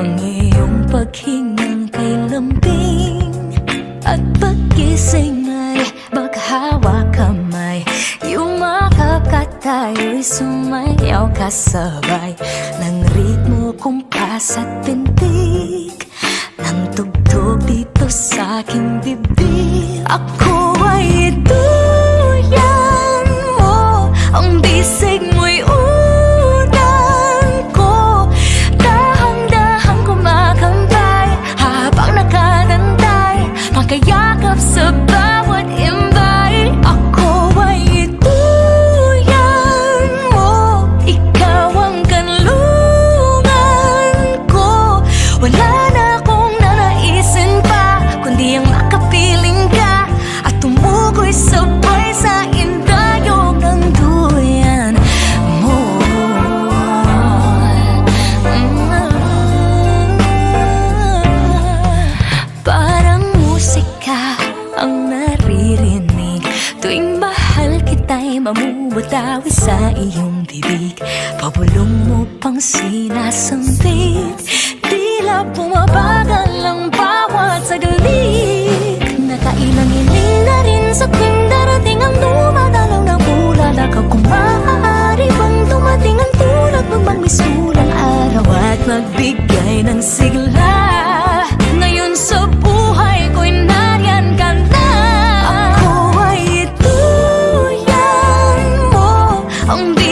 Ang iyong paghingang kay lambing At pagising ay maghawa kamay. Yumakap ka tayo'y sumayaw kasabay Ng ritmo, kumpas at pintig mamumutawi sa iyong bibig. Pabulong mo pang sinasambit. 兄弟